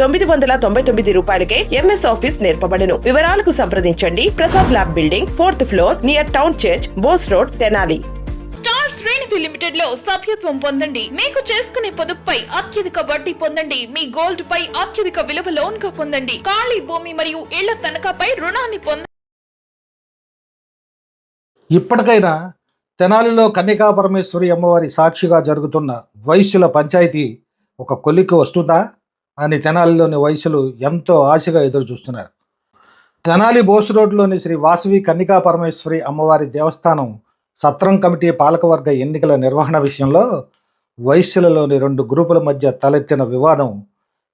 తొమ్మిది వందల తొంభై తొమ్మిది రూపాయలకే ఎంఎస్ ఆఫీస్ నేర్పబడును. వివరాలకు సంప్రదించండి. Prasad lab building fourth floor near town church Bose road Tenali. Star Srinidhi లిమిటెడ్లో సభ్యత్వం పొందండి. మీకు చేసుకునే పొదుపుపై అత్యధిక వడ్డీ పొందండి. మీ గోల్డ్ పై అత్యధిక విలువ లోన్గా పొందండి. ఖాళీ భూమి మరియు ఇళ్ళ తనఖాపై రుణాన్ని పొందండి ఇప్పటికైనా తెనాలిలో కన్నికా పరమేశ్వరి అమ్మవారి సాక్షిగా జరుగుతున్న వైశ్యుల పంచాయతీ ఒక కొలిక్కి వస్తుందా? అని తెనాలిలోని వైశ్యులు ఎంతో ఆశగా ఎదురు చూస్తున్నారు తెనాలి బోస్ రోడ్లోని శ్రీ వాసవి కన్నికా పరమేశ్వరి అమ్మవారి దేవస్థానం సత్రం కమిటీ పాలకవర్గ ఎన్నికల నిర్వహణ విషయంలో వైశ్యులలోని రెండు గ్రూపుల మధ్య తలెత్తిన వివాదం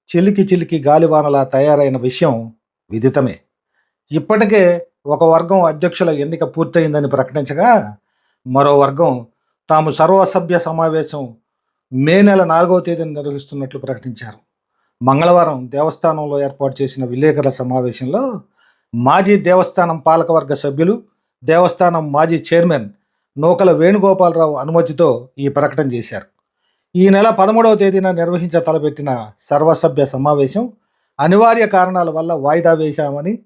చిలికి చిలికి గాలివానలా తయారైన విషయం విదితమే. ఇప్పటికే ఒక వర్గం అధ్యక్షుల ఎన్నిక పూర్తయిందని ప్రకటించగా మరో వర్గం తాము సర్వసభ్య సమావేశం మే నెల నాలుగవ తేదీన నిర్వహిస్తున్నట్లు ప్రకటించారు. మంగళవారం దేవస్థానంలో ఏర్పాటు చేసిన విలేకరుల సమావేశంలో మాజీ దేవస్థానం పాలకవర్గ సభ్యులు దేవస్థానం మాజీ చైర్మన్ నూకల వేణుగోపాలరావు అనుమతితో ఈ ప్రకటన చేశారు. ఈ నెల పదమూడవ తేదీన నిర్వహించ తలపెట్టిన సర్వసభ్య సమావేశం అనివార్య కారణాల వల్ల వాయిదా వేశామని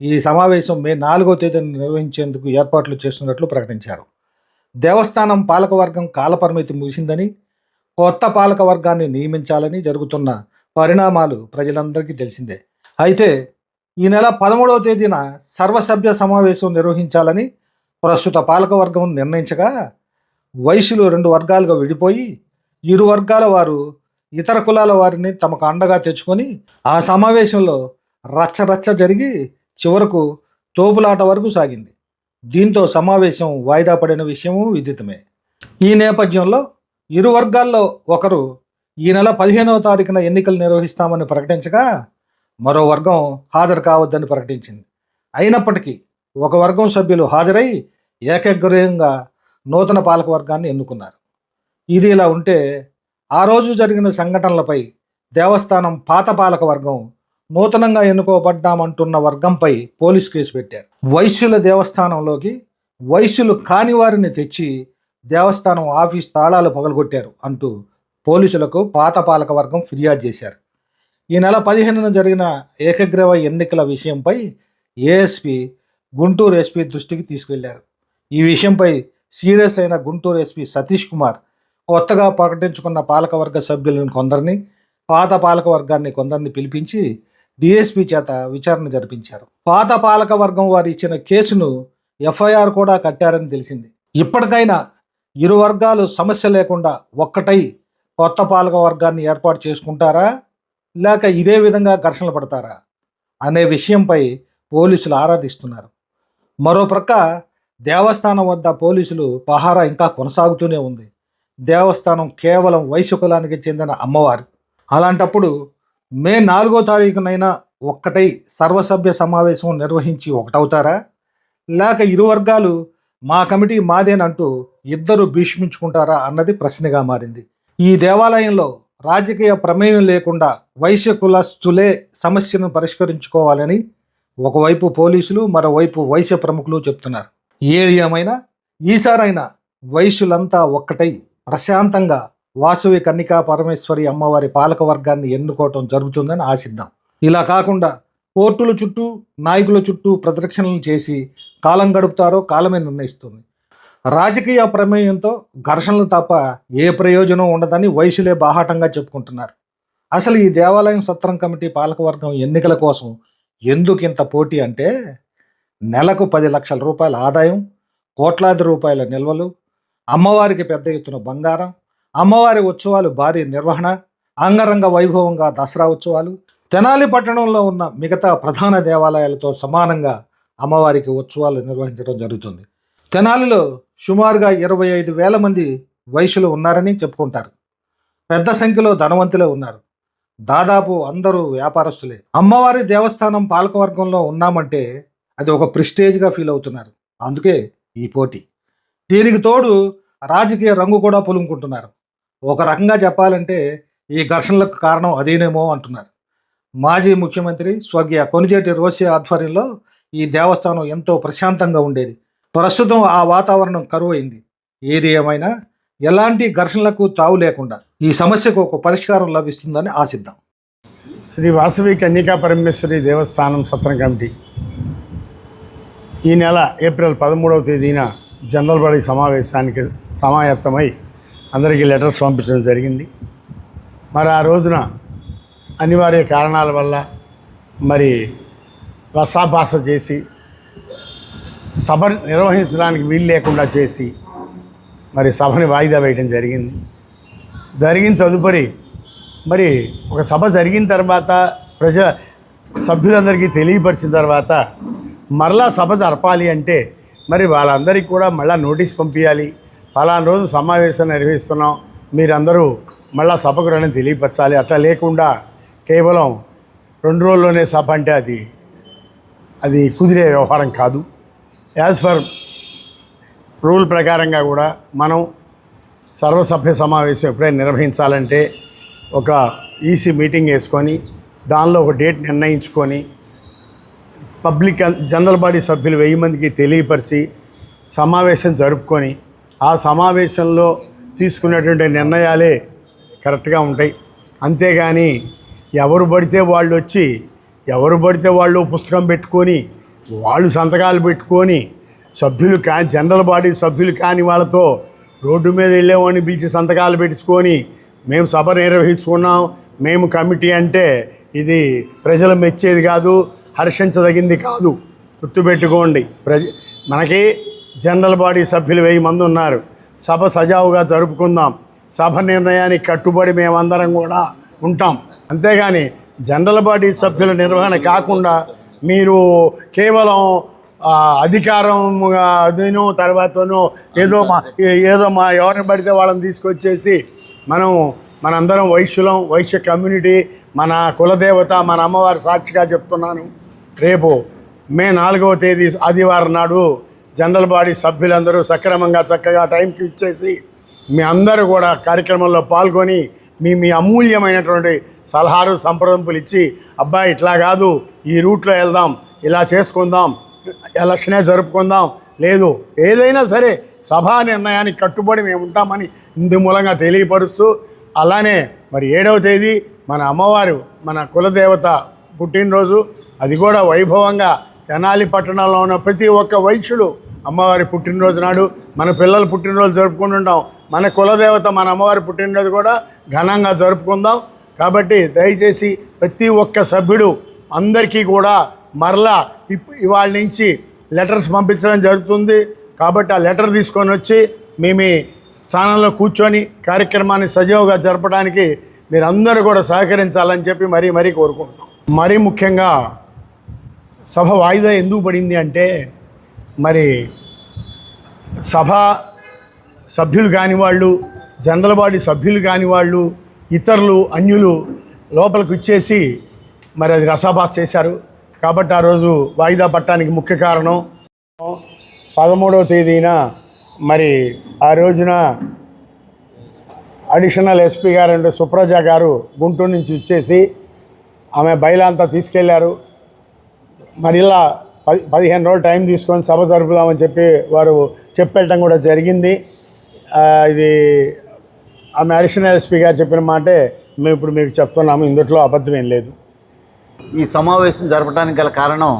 ఈ సమావేశం మే నాలుగో తేదీన నిర్వహించేందుకు ఏర్పాట్లు చేస్తున్నట్లు ప్రకటించారు. దేవస్థానం పాలకవర్గం కాలపరిమితి ముగిసిందని కొత్త పాలకవర్గాన్ని నియమించాలని జరుగుతున్న పరిణామాలు ప్రజలందరికీ తెలిసిందే. అయితే ఈ నెల పదమూడవ తేదీన సర్వసభ్య సమావేశం నిర్వహించాలని ప్రస్తుత పాలకవర్గం నిర్ణయించగా వైశ్యులు రెండు వర్గాలుగా విడిపోయి ఇరు వర్గాల వారు ఇతర కులాల వారిని తమకు అండగా తెచ్చుకొని ఆ సమావేశంలో రచ్చరచ్చ జరిగి చివరకు తోపులాట వరకు సాగింది. దీంతో సమావేశం వాయిదా పడిన విషయము విదితమే. ఈ నేపథ్యంలో ఇరు వర్గాల్లో ఒకరు ఈ నెల పదిహేనవ తారీఖున ఎన్నికలు నిర్వహిస్తామని ప్రకటించగా మరో వర్గం హాజరు కావద్దని ప్రకటించింది. అయినప్పటికీ ఒక వర్గం సభ్యులు హాజరై ఏకగ్రీయంగా నూతన పాలకవర్గాన్ని ఎన్నుకున్నారు. ఇది ఇలా ఉంటే ఆ రోజు జరిగిన సంఘటనలపై దేవస్థానం పాత పాలక వర్గం నూతనంగా ఎన్నుకోబడ్డామంటున్న వర్గంపై పోలీస్ కేసు పెట్టారు. వైశ్యుల దేవస్థానంలోకి వైశ్యులు కాని వారిని తెచ్చి దేవస్థానం ఆఫీస్ తాళాలు పగలగొట్టారు అంటూ పోలీసులకు పాత పాలక వర్గం ఫిర్యాదు చేశారు. ఈ నెల పదిహేనున జరిగిన ఏకగ్రీవ ఎన్నికల విషయంపై ఏఎస్పి గుంటూరు ఎస్పీ దృష్టికి తీసుకెళ్ళారు. ఈ విషయంపై సీరియస్ అయిన గుంటూరు ఎస్పీ సతీష్ కుమార్ కొత్తగా ప్రకటించుకున్న పాలకవర్గ సభ్యులను కొందరిని పాత పాలకవర్గాన్ని కొందరిని పిలిపించి డిఎస్పీ చేత విచారణ జరిపించారు. పాత పాలకవర్గం వారు ఇచ్చిన కేసును ఎఫ్ఐఆర్ కూడా కట్టారని తెలిసింది. ఇప్పటికైనా ఇరు వర్గాలు సమస్య లేకుండా ఒక్కటై కొత్త పాలక వర్గాన్ని ఏర్పాటు చేసుకుంటారా? లేక ఇదే విధంగా ఘర్షణలు పడతారా? అనే విషయంపై పోలీసులు ఆరాధిస్తున్నారు మరో ప్రక్క దేవస్థానం వద్ద పోలీసులు పహారా ఇంకా కొనసాగుతూనే ఉంది. దేవస్థానం కేవలం వైశ్య కులానికి చెందిన అమ్మవారు. అలాంటప్పుడు మే నాలుగో తారీఖునైనా ఒక్కటై సర్వసభ్య సమావేశం నిర్వహించి ఒకటవుతారా? లేక ఇరు వర్గాలు మా కమిటీ మాదేనంటూ ఇద్దరు భీష్మించుకుంటారా అన్నది ప్రశ్నగా మారింది. ఈ దేవాలయంలో రాజకీయ ప్రమేయం లేకుండా వైశ్య కులస్తులే సమస్యను పరిష్కరించుకోవాలని ఒకవైపు పోలీసులు మరోవైపు వైశ్య ప్రముఖులు చెప్తున్నారు. ఏది ఏమైనా ఈసారైనా వైశ్యులంతా ఒక్కటై ప్రశాంతంగా వాసవి కన్నికా పరమేశ్వరి అమ్మవారి పాలక వర్గాన్ని ఎన్నుకోవటం జరుగుతుందని ఆశిద్దాం. ఇలా కాకుండా కోర్టుల చుట్టూ నాయకుల చుట్టూ ప్రదక్షిణలు చేసి కాలం గడుపుతారో కాలమే నిర్ణయిస్తుంది. రాజకీయ ప్రమేయంతో ఘర్షణలు తప్ప ఏ ప్రయోజనం ఉండదని వైశ్యులే బాహాటంగా చెప్పుకుంటున్నారు. అసలు ఈ దేవాలయం సత్రం కమిటీ పాలకవర్గం ఎన్నికల కోసం ఎందుకు ఇంత పోటీ అంటే నెలకు పది లక్షల రూపాయల ఆదాయం కోట్లాది రూపాయల నిల్వలు అమ్మవారికి పెద్ద ఎత్తున బంగారం అమ్మవారి ఉత్సవాలు భారీ నిర్వహణ అంగరంగ వైభవంగా దసరా ఉత్సవాలు తెనాలి పట్టణంలో ఉన్న మిగతా ప్రధాన దేవాలయాలతో సమానంగా అమ్మవారికి ఉత్సవాలు నిర్వహించడం జరుగుతుంది. తెనాలిలో సుమారుగా ఇరవై ఐదు వేల మంది వైశ్యులు ఉన్నారని చెప్పుకుంటారు. పెద్ద సంఖ్యలో ధనవంతులే ఉన్నారు. దాదాపు అందరూ వ్యాపారస్తులే. అమ్మవారి దేవస్థానం పాలకవర్గంలో ఉన్నామంటే అది ఒక ప్రిస్టేజ్గా ఫీల్ అవుతున్నారు. అందుకే ఈ పోటీ. దీనికి తోడు రాజకీయ రంగు కూడా పులుముకుంటున్నారు. ఒక రకంగా చెప్పాలంటే ఈ ఘర్షణలకు కారణం అదేనేమో అంటున్నారు. మాజీ ముఖ్యమంత్రి స్వర్గీయ కొనిజేటి రోసి ఆధ్వర్యంలో ఈ దేవస్థానం ఎంతో ప్రశాంతంగా ఉండేది. ప్రస్తుతం ఆ వాతావరణం కరువైంది. ఏది ఏమైనా ఎలాంటి ఘర్షణలకు తావు లేకుండా ఈ సమస్యకు ఒక పరిష్కారం లభిస్తుందని ఆశిద్దాం. శ్రీ వాసవి కన్యకా పరమేశ్వరి దేవస్థానం సత్రం కమిటీ ఈ నెల ఏప్రిల్ పదమూడవ తేదీన జనరల్ బాడీ సమావేశానికి సమాయత్తమై అందరికీ లెటర్స్ పంపించడం జరిగింది. మరి ఆ రోజున అనివార్య కారణాల వల్ల మరి రసాభాస చేసి సభ నిర్వహించడానికి వీలు లేకుండా చేసి మరి సభని వాయిదా వేయడం జరిగింది. జరిగిన తదుపరి మరి ఒక సభ జరిగిన తర్వాత ప్రజ సభ్యులందరికీ తెలియపరిచిన తర్వాత మరలా సభ జరపాలి అంటే మరి వాళ్ళందరికీ కూడా మళ్ళీ నోటీస్ పంపించాలి పలానా రోజు సమావేశం నిర్వహిస్తున్నాం. మీరందరూ మళ్ళా సభకు రండి తెలియపరచాలి. అట్లా లేకుండా కేవలం రెండు రోజుల్లోనే సభ అంటే అది అది కుదిరే వ్యవహారం కాదు. యాజ్ ఫర్ రూల్ ప్రకారంగా కూడా మనం సర్వసభ్య సమావేశం ఎప్పుడైనా నిర్వహించాలంటే ఒక ఈసీ మీటింగ్ వేసుకొని దానిలో ఒక డేట్ నిర్ణయించుకొని పబ్లిక్ జనరల్ బాడీ సభ్యులు వెయ్యి మందికి తెలియపరిచి సమావేశం జరుపుకొని ఆ సమావేశంలో తీసుకున్నటువంటి నిర్ణయాలే కరెక్ట్గా ఉంటాయి. అంతేగాని ఎవరు పడితే వాళ్ళు వచ్చి ఎవరు పడితే వాళ్ళు పుస్తకం పెట్టుకొని వాళ్ళు సంతకాలు పెట్టుకొని సభ్యులు కా జనరల్ బాడీ సభ్యులు కాని వాళ్ళతో రోడ్డు మీద వెళ్ళేవాడిని పిలిచి సంతకాలు పెట్టుకొని మేము సభ నిర్వహించుకున్నాం. మేము కమిటీ అంటే ఇది ప్రజలు మెచ్చేది కాదు హర్షించదగింది కాదు. గుర్తుపెట్టుకోండి ప్రజ మనకి జనరల్ బాడీ సభ్యులు వెయ్యి మంది ఉన్నారు. సభ సజావుగా జరుపుకుందాం. సభ నిర్ణయానికి కట్టుబడి మేమందరం కూడా ఉంటాం. అంతేగాని జనరల్ బాడీ సభ్యుల నిర్వహణ కాకుండా మీరు కేవలం అధికారంగా అదిను తర్వాతను ఏదో మా ఏదో మా ఎవరిని పడితే వాళ్ళని తీసుకొచ్చేసి మనం మనందరం వైశ్యులం వైశ్య కమ్యూనిటీ మన కులదేవత మన అమ్మవారి సాక్షిగా చెప్తున్నాను. రేపు మే నాలుగవ తేదీ ఆదివారం నాడు జనరల్ బాడీ సభ్యులందరూ సక్రమంగా చక్కగా టైంకి ఇచ్చేసి మీ అందరూ కూడా కార్యక్రమంలో పాల్గొని మీ మీ అమూల్యమైనటువంటి సలహాలు సంప్రదింపులు ఇచ్చి అబ్బాయి ఇట్లా కాదు ఈ రూట్లో వెళ్దాం ఇలా చేసుకుందాం ఎలక్షనే జరుపుకుందాం లేదు ఏదైనా సరే సభా నిర్ణయానికి కట్టుబడి మేము ఉంటామని ఇందు మూలంగా తెలియపరుస్తూ అలానే మరి ఏడవ తేదీ మన అమ్మవారు మన కులదేవత పుట్టినరోజు అది కూడా వైభవంగా తెనాలి పట్టణంలో ఉన్న ప్రతి ఒక్క వైశ్యుడు అమ్మవారి పుట్టినరోజు నాడు మన పిల్లలు పుట్టినరోజు జరుపుకుంటుంటాం మన కులదేవత మన అమ్మవారి పుట్టినరోజు కూడా ఘనంగా జరుపుకుందాం. కాబట్టి దయచేసి ప్రతి ఒక్క సభ్యుడు అందరికీ కూడా మరలా ఇప్ ఇవాళ నుంచి లెటర్స్ పంపించడం జరుగుతుంది. కాబట్టి ఆ లెటర్ తీసుకొని వచ్చి మీ మీ స్థానంలో కూర్చొని కార్యక్రమాన్ని సజీవంగా జరపడానికి మీరందరూ కూడా సహకరించాలని చెప్పి మరీ మరీ కోరుకుంటున్నాం. మరీ ముఖ్యంగా సభ వాయిదా ఎందుకు పడింది అంటే మరి సభ సభ్యులు కాని వాళ్ళు జనరల్ బాడీ సభ్యులు కాని వాళ్ళు ఇతరులు అన్యులు లోపలికి వచ్చేసి మరి అది రసాభాస్ చేశారు. కాబట్టి ఆ రోజు వాయిదా పట్టడానికి ముఖ్య కారణం పదమూడవ తేదీన మరి ఆ రోజున అడిషనల్ ఎస్పీ గారు అంటే సుప్రజ గారు గుంటూరు నుంచి వచ్చేసి ఆమె బయలంతా తీసుకెళ్ళారు. మరి ఇలా పది పదిహేను రోజులు టైం తీసుకొని సభ జరుపుదామని చెప్పి వారు చెప్పెళ్ళటం కూడా జరిగింది. ఇది ఆమె అడిషనల్ ఎస్పీ గారు చెప్పిన మాటే మేము ఇప్పుడు మీకు చెప్తున్నాము. ఇందులో అబద్ధం ఏం లేదు. ఈ సమావేశం జరపడానికి గల కారణం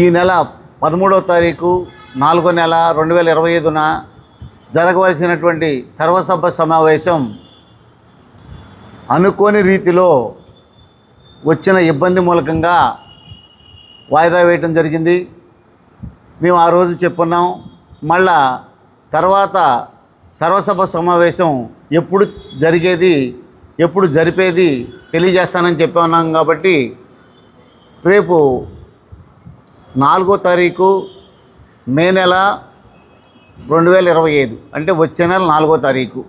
ఈ నెల పదమూడవ తారీఖు నాలుగో నెల రెండు వేల ఇరవై ఐదున జరగవలసినటువంటి సర్వసభ సమావేశం అనుకోని రీతిలో వచ్చిన ఇబ్బంది మూలకంగా వాయిదా వేయటం జరిగింది. మేము ఆ రోజు చెప్పున్నాం. మళ్ళా తర్వాత సర్వసభ సమావేశం ఎప్పుడు జరిగేది ఎప్పుడు జరిపేది తెలియజేస్తానని చెప్పి ఉన్నాం కాబట్టి రేపు నాలుగో తారీఖు మే నెల రెండు వేల ఇరవై ఐదు అంటే వచ్చే నెల నాలుగో తారీఖు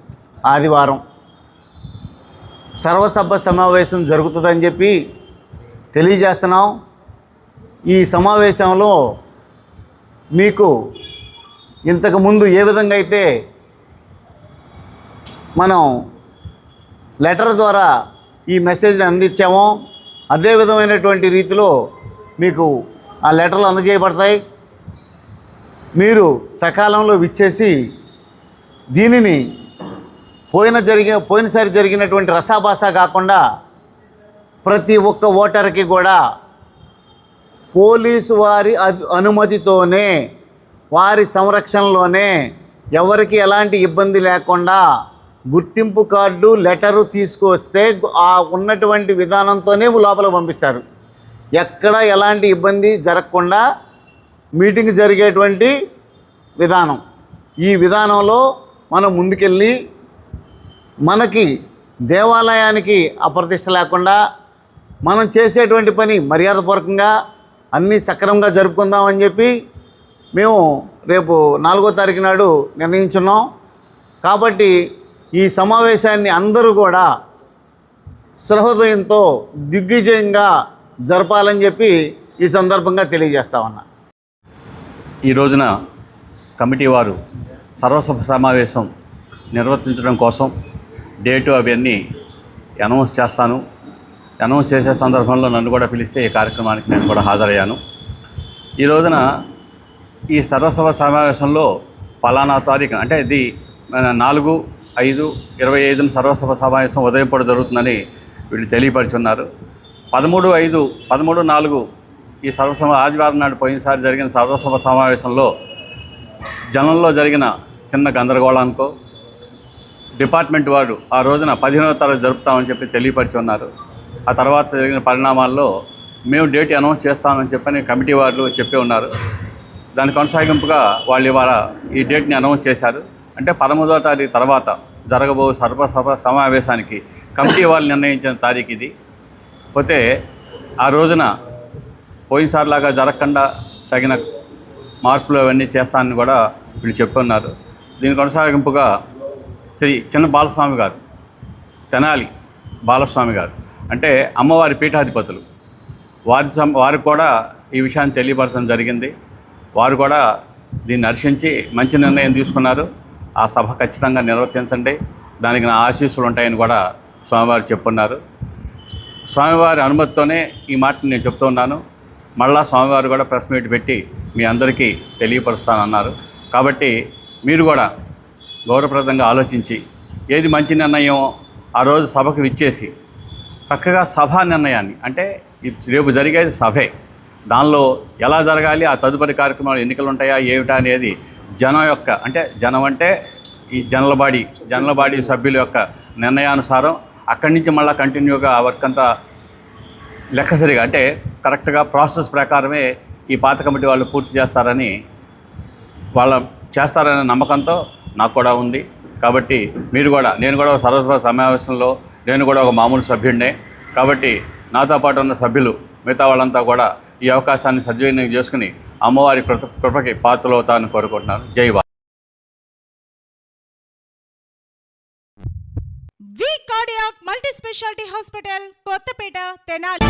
ఆదివారం. సర్వసభ సమావేశం జరుగుతుందని చెప్పి తెలియజేస్తున్నాం. ఈ సమావేశంలో మీకు ఇంతకుముందు ఏ విధంగా అయితే మనం లెటర్ ద్వారా ఈ మెసేజ్ని అందించామో అదే విధమైనటువంటి రీతిలో మీకు ఆ లెటర్లు అందజేయబడతాయి. మీరు సకాలంలో విచ్చేసి దీనిని పోయిన జరిగిన పోయినసారి జరిగినటువంటి రసాభాస కాకుండా ప్రతి ఒక్క ఓటర్కి కూడా పోలీసు వారి అనుమతితోనే వారి సంరక్షణలోనే ఎవరికి ఎలాంటి ఇబ్బంది లేకుండా గుర్తింపు కార్డు లెటరు తీసుకొస్తే ఆ ఉన్నటువంటి విధానంతోనే లోపల పంపిస్తారు. ఎక్కడ ఎలాంటి ఇబ్బంది జరగకుండా మీటింగ్ జరిగేటువంటి విధానం. ఈ విధానంలో మనం ముందుకెళ్ళి మనకి దేవాలయానికి అప్రతిష్ట లేకుండా మనం చేసేటువంటి పని మర్యాదపూర్వకంగా అన్నీ సక్రమంగా జరుపుకుందామని చెప్పి మేము రేపు నాలుగో తారీఖు నాడు నిర్ణయించున్నాం. కాబట్టి ఈ సమావేశాన్ని అందరూ కూడా సహృదయంతో దిగ్విజయంగా జరపాలని చెప్పి ఈ సందర్భంగా తెలియజేస్తా ఉన్నా. ఈ రోజున కమిటీ వారు సర్వసభ సమావేశం నిర్వర్తించడం కోసం డేటు అవన్నీ అనౌన్స్ చేస్తాను. అనౌన్స్ చేసే సందర్భంలో నన్ను కూడా పిలిస్తే ఈ కార్యక్రమానికి నేను కూడా హాజరయ్యాను. ఈ రోజున ఈ సర్వసభ సమావేశంలో పలానా తారీఖు అంటే ఇది మన నాలుగు ఐదు ఇరవై ఐదున సర్వసభ సమావేశం ఉదయం పూట జరుగుతుందని వీళ్ళు తెలియపరుచున్నారు. పదమూడు ఐదు పదమూడు నాలుగు ఈ సర్వసభ ఆదివారం నాడు పోయినసారి జరిగిన సర్వసభ సమావేశంలో జనంలో జరిగిన చిన్న గందరగోళానికో డిపార్ట్మెంట్ వారు ఆ రోజున పదిహేనవ తరగతి జరుపుతామని చెప్పి తెలియపరిచి ఉన్నారు ఆ తర్వాత జరిగిన పరిణామాల్లో మేము డేట్ అనౌన్స్ చేస్తామని చెప్పని కమిటీ వారు చెప్పి ఉన్నారు. దాని కొనసాగింపుగా వాళ్ళు ఇవాళ ఈ డేట్ని అనౌన్స్ చేశారు. అంటే పదమూడవ తారీఖు తర్వాత జరగబో సర్వసభ సమావేశానికి కమిటీ వాళ్ళు నిర్ణయించిన తారీఖు ఇది. పోతే ఆ రోజున పోయినసారిలాగా జరగకుండా తగిన మార్పులు అవన్నీ చేస్తానని కూడా వీళ్ళు చెప్పున్నారు. దీని కొనసాగింపుగా శ్రీ చిన్న బాలస్వామి గారు తెనాలి బాలస్వామి గారు అంటే అమ్మవారి పీఠాధిపతులు. వారి సం- వారికి కూడా ఈ విషయాన్ని తెలియపరచడం జరిగింది. వారు కూడా దీన్ని హర్షించి మంచి నిర్ణయం తీసుకున్నారు. ఆ సభ ఖచ్చితంగా నిర్వర్తించండి. దానికి నా ఆశీస్సులు ఉంటాయని కూడా స్వామివారు చెప్పున్నారు. స్వామివారి అనుమతితోనే ఈ మాట నేను చెప్తున్నాను మళ్ళా స్వామివారు కూడా ప్రెస్ మీట్ పెట్టి మీ అందరికీ తెలియపరుస్తానన్నారు. కాబట్టి మీరు కూడా గౌరవప్రదంగా ఆలోచించి ఏది మంచి నిర్ణయం ఆ రోజు సభకు విచ్చేసి చక్కగా సభా నిర్ణయాన్ని అంటే రేపు జరిగేది సభే. దానిలో ఎలా జరగాలి ఆ తదుపరి కార్యక్రమాలు ఎన్నికలు ఉంటాయా ఏమిటా అనేది జనం యొక్క అంటే జనం అంటే ఈ జనల బాడీ జనల బాడీ సభ్యుల యొక్క నిర్ణయానుసారం అక్కడి నుంచి మళ్ళీ కంటిన్యూగా ఆ వర్క్ అంతా లెక్కసరిగా అంటే కరెక్ట్గా ప్రాసెస్ ప్రకారమే ఈ పాత కమిటీ వాళ్ళు పూర్తి చేస్తారని వాళ్ళ చేస్తారనే నమ్మకంతో నాకు కూడా ఉంది. కాబట్టి మీరు కూడా నేను కూడా ఒక సర్వసభ సమావేశంలో నేను కూడా ఒక మామూలు సభ్యుడినే. కాబట్టి నాతో పాటు ఉన్న సభ్యులు మిగతా వాళ్ళంతా కూడా ఈ అవకాశాన్ని సద్వినియోగం చేసుకుని అమ్మవారి కృత కృపకి పాత్రలవుతానని కోరుకుంటున్నాను. జై వా వి cardiac multi speciality hospital Kothapeta Tenali.